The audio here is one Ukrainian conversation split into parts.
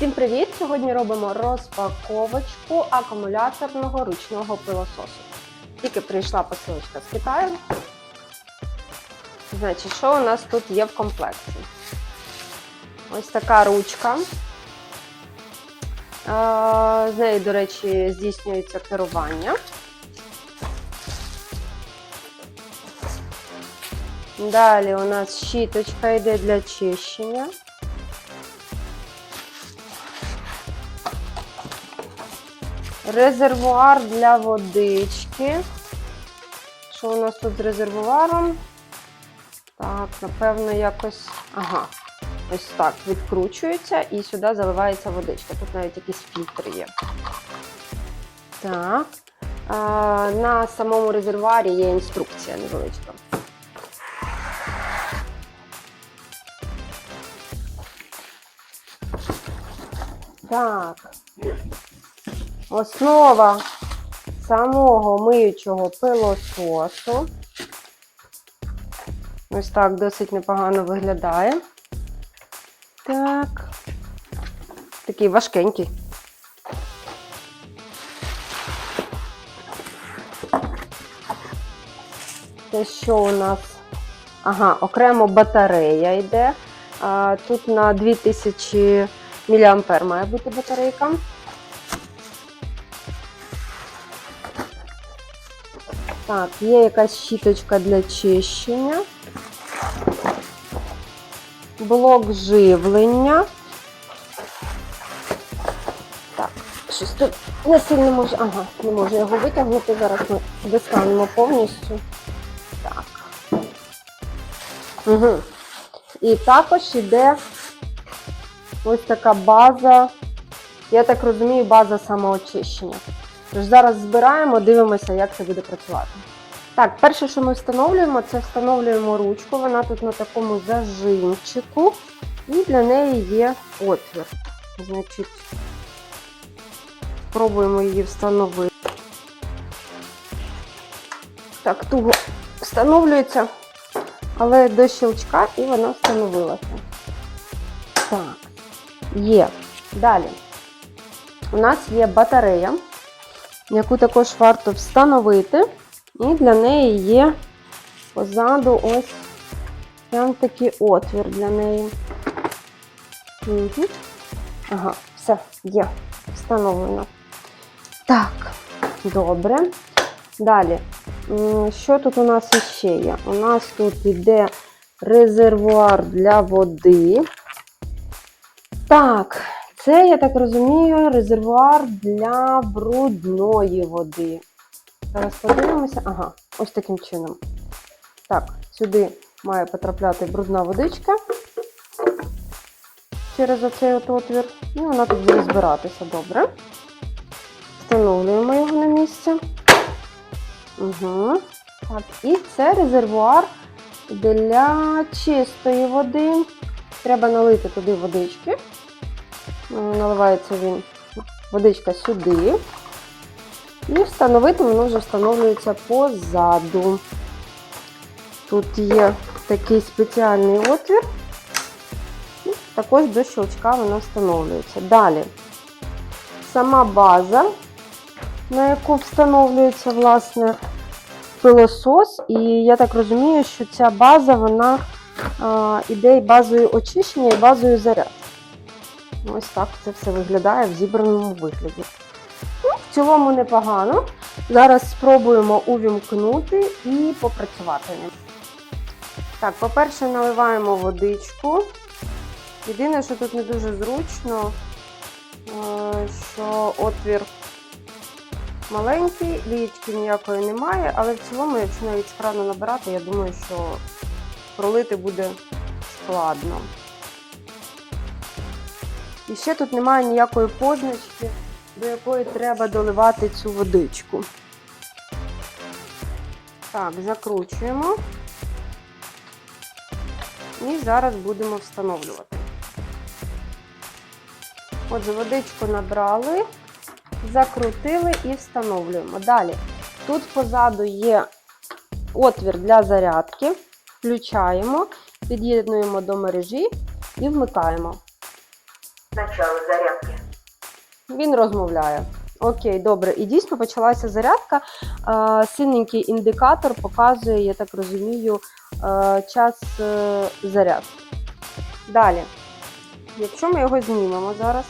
Всім привіт! Сьогодні робимо розпаковочку акумуляторного ручного пилососу. Тільки прийшла посилочка з Китаю. Значить, що у нас тут є в комплекті? Ось така ручка. З нею, до речі, здійснюється керування. Далі у нас щіточка йде для чищення. Резервуар для водички. Що у нас тут з резервуаром? Так, напевно, якось. Ага, ось так відкручується і сюди заливається водичка. Тут навіть якийсь фільтр є. Так. На самому резервуарі є інструкція невеличка. Так. Основа самого миючого пилососу. Ось так досить непогано виглядає. Так. Такий важкенький. Те, що у нас? Ага, окремо батарея йде. Тут на 2000 мА має бути батарейка. Так, є якась щіточка для чищення. Блок живлення. Так, щось тут не сильно може. Ага, не можу його витягнути. Зараз ми достанемо повністю. Так. Угу. І також йде ось така база. Я так розумію, база самоочищення. Тож зараз збираємо, дивимося, як це буде працювати. Так, перше, що ми встановлюємо, це встановлюємо ручку. Вона тут на такому зажимчику, і для неї є отвір. Значить, спробуємо її встановити. Так, туго встановлюється, але до щелчка і вона встановилася. Так, є. Далі. У нас є батарея яку також варто встановити. І для неї є позаду ось прям такий отвір для неї. Угу. Ага, все, є, встановлено. Так, добре. Далі, що тут у нас іще є? У нас тут йде резервуар для води. Так, це, я так розумію, резервуар для брудної води. Зараз подивимося. Ага, ось таким чином. Так, сюди має потрапляти брудна водичка через оцей от отвір. І вона тут буде збиратися добре. Встановлюємо його на місце. Угу. Так, І це резервуар для чистої води. Треба налити туди водички. Наливається він водичка сюди. І встановити воно вже встановлюється позаду. Тут є такий спеціальний отвір. Також до щелчка воно встановлюється. Далі сама база, на яку встановлюється, власне, пилосос. І я так розумію, що ця база, вона а, іде базою очищення, і базою зарядки. Ось так це все виглядає в зібраному вигляді. Ну, В цілому непогано. Зараз спробуємо увімкнути і попрацювати ним. Так, по-перше, наливаємо водичку. Єдине, що тут не дуже зручно, е, що отвір маленький, лієчки ніякої немає, але в цілому, якщо навіть крану набирати, я думаю, що пролити буде складно. І ще тут немає ніякої позначки, до якої треба доливати цю водичку. Так, закручуємо. І зараз будемо встановлювати. Отже, водичку набрали, закрутили і встановлюємо. Далі, тут позаду є отвір для зарядки. Включаємо, під'єднуємо до мережі і вмикаємо. Начало зарядки. Він розмовляє. Окей, добре. І дійсно почалася зарядка. Синенький індикатор показує, я так розумію, час е, зарядки. Далі. Якщо ми його знімемо зараз,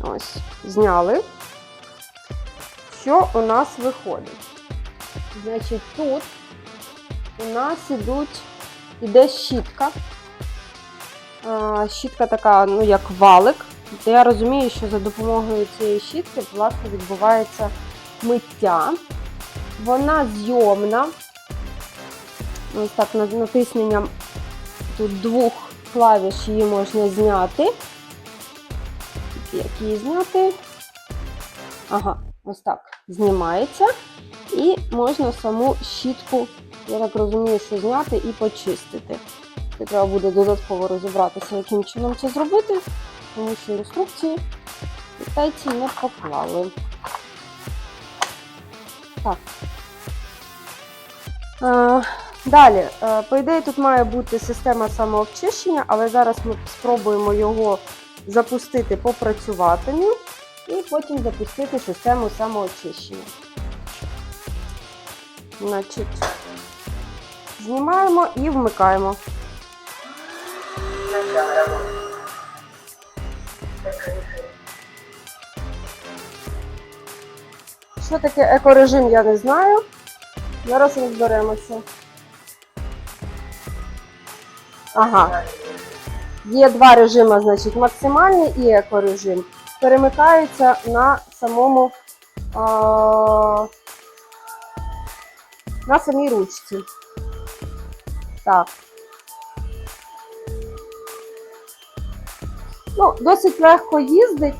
ось, зняли, що у нас виходить? Значить, тут у нас ідуть, іде щітка. Щітка така, ну, як валик. То я розумію, що за допомогою цієї щітки власне відбувається миття. Вона зйомна. Ось так на- натисненням тут двох клавіш її можна зняти. Як її зняти? Ага, ось так знімається. І можна саму щітку, я так розумію, що зняти і почистити. Це треба буде додатково розібратися, яким чином це зробити тому що інструкції китайці не поклали. Так. Е, далі, е, по ідеї, тут має бути система самообчищення, але зараз ми спробуємо його запустити, попрацювати ним, і потім запустити систему самоочищення. Значить, знімаємо і вмикаємо. Начало работы. Що таке екорежим, я не знаю. Зараз розберемося. Ага, є два режими, значить максимальний і екорежим. Перемикаються на самому а, на самій ручці. Так. Ну, досить легко їздить.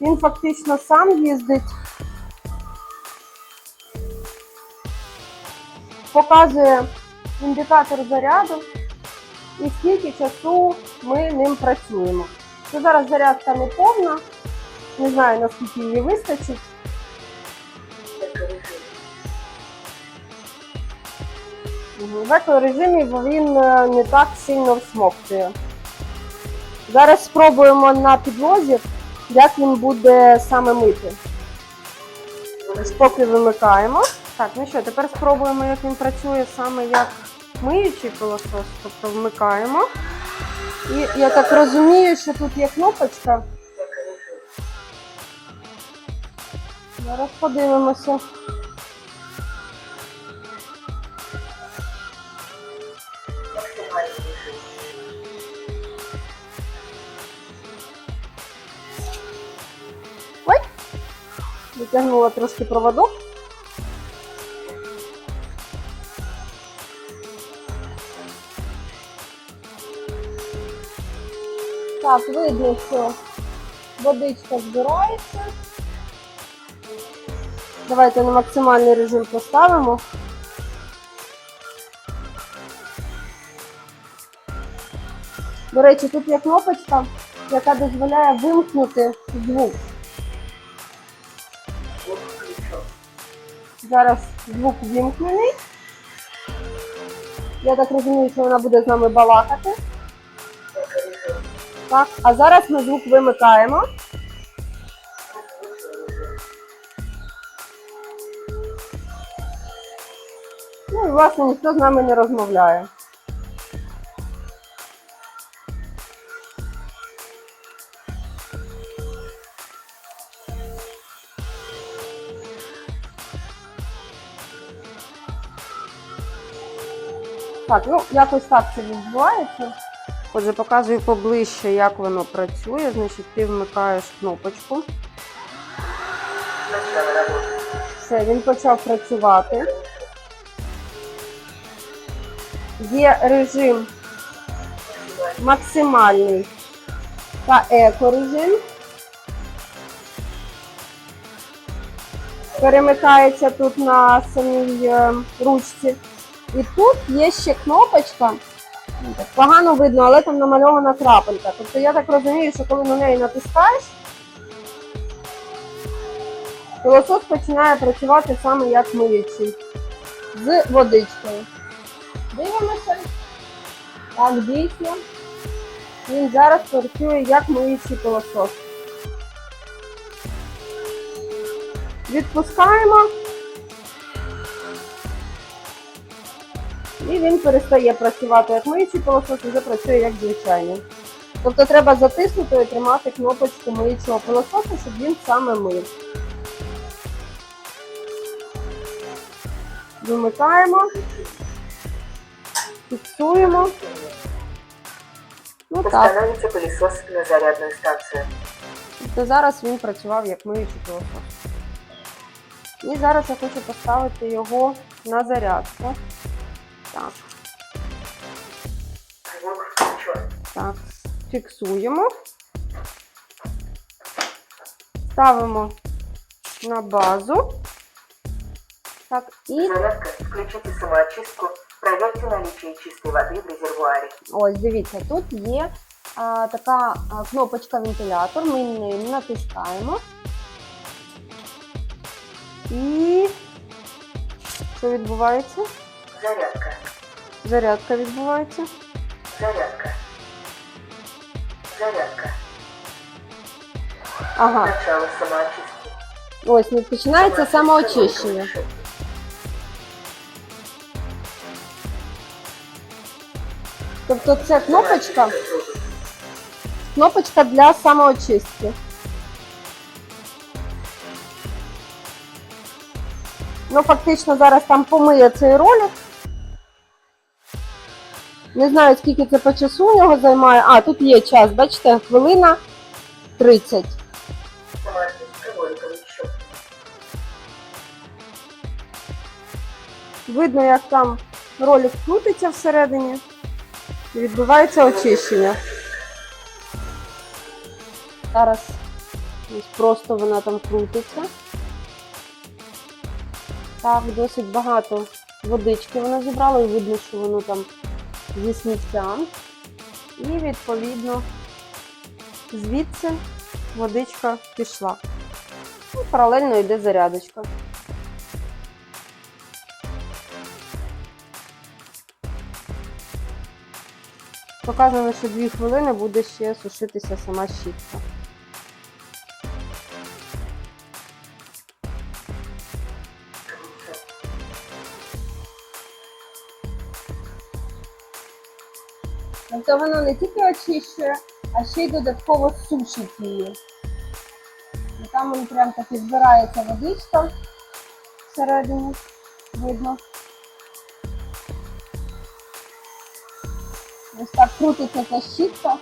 Він фактично сам їздить. Показує індикатор заряду і скільки часу ми ним працюємо. Це зараз зарядка не повна, не знаю наскільки її вистачить. В екорежимі він е, не так сильно всмоктує. Зараз спробуємо на підлозі, як він буде саме мити. Поки вимикаємо. Так, ну що, тепер спробуємо, як він працює саме як миючий пилосос. Тобто вмикаємо. І я так розумію, що тут є кнопочка. Зараз подивимося. Витягнула трошки проводок. Так, видно, що водичка збирається. Давайте на максимальний режим поставимо. До речі, тут є кнопочка, яка дозволяє вимкнути звук. Зараз звук вімкнений. Я так розумію, що вона буде з нами балакати. Так, а зараз ми звук вимикаємо. Ну і власне ніхто з нами не розмовляє. Так, ну якось так це відбувається. Отже, показую поближче, як воно працює. Значить, ти вмикаєш кнопочку. Все, він почав працювати. Є режим максимальний та екорежим. Перемикається тут на самій е, ручці. І тут є ще кнопочка. Погано видно, але там намальована крапелька. Тобто я так розумію, що коли на неї натискаєш, пилосос починає працювати саме як миючий з водичкою. Дивимося. Так, дійсно. Він зараз працює як миючий пилосос. Відпускаємо. І він перестає працювати як миючий пилосос, вже працює як звичайний. Тобто треба затиснути і тримати кнопочку миючого пилососу, щоб він саме мив. Вимикаємо, фіксуємо. Ну. Установите пылесос на зарядную станцию. Тобто зараз він працював як миючий пилосос. І зараз я хочу поставити його на зарядку. Так, так, фіксуємо. Ставимо на базу. Так, і Зарядка. Включите самоочистку. Проверьте наличие чистой воды в резервуаре. ось дивіться, тут є а, така а, кнопочка вентилятор. Ми ним натискаємо. І що відбувається? Зарядка. Зарядка відбувається. Зарядка. Зарядка. Ага, Начало самоочистки. ось не починається самоочищення. Самоочистка Тобто це кнопочка, Самоочистка. кнопочка для самоочистки. Ну, фактично зараз там помиє цей ролик. Не знаю, скільки це по часу у нього займає. А, тут є час, бачите, хвилина 30. Самоочистка роликовый. Видно, як там ролик крутиться всередині. І відбувається очищення. Зараз ось просто вона там крутиться. Так, досить багато водички вона зібрала, і видно, що воно там зі. І відповідно звідси водичка пішла. І паралельно йде зарядочка. Показано, що 2 хвилини буде ще сушитися сама щітка. Тобто воно не тільки очищує, а ще й додатково сушить її. І там вон прям таки збирається водичка всередині, видно. Ось так крутиться ця щітка.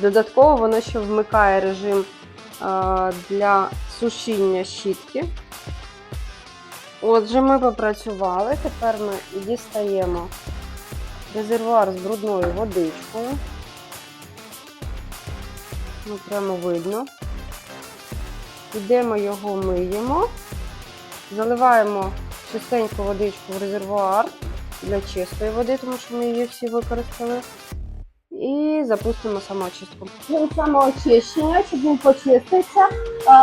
Додатково воно ще вмикає режим для сушіння щітки. Отже, ми попрацювали. Тепер ми дістаємо резервуар з брудною водичкою. Ну, прямо видно. Йдемо його миємо, заливаємо чистеньку водичку в резервуар для чистої води, тому що ми її всі використали. І запустимо самоочистку. Самоочищення, щоб він почистився.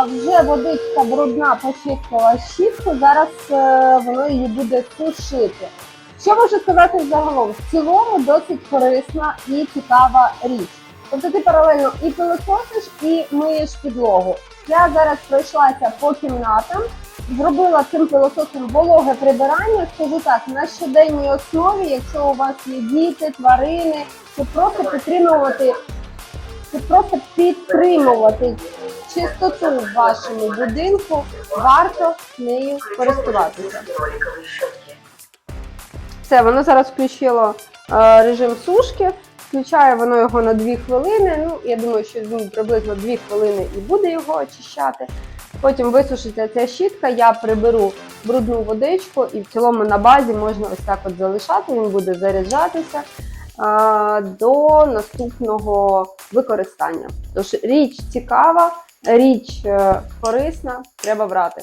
Вже водичка брудна почистила щітку, зараз е, воно її буде сушити. Що можу сказати загалом? В цілому досить корисна і цікава річ. Тобто ти паралельно і пилососиш, і миєш підлогу. Я зараз пройшлася по кімнатам, зробила цим пилососом вологе прибирання. Скажу так, на щоденній основі, якщо у вас є діти, тварини, щоб просто підтримувати, щоб просто підтримувати чистоту в вашому будинку, варто нею користуватися. Все, воно зараз включило е, режим сушки. Включає воно його на 2 хвилини. Ну, я думаю, що ну, приблизно 2 хвилини і буде його очищати. Потім висушиться ця щітка, я приберу брудну водичку і в цілому на базі можна ось так от залишати, він буде заряджатися до наступного використання. Тож річ цікава, річ е, корисна, треба брати.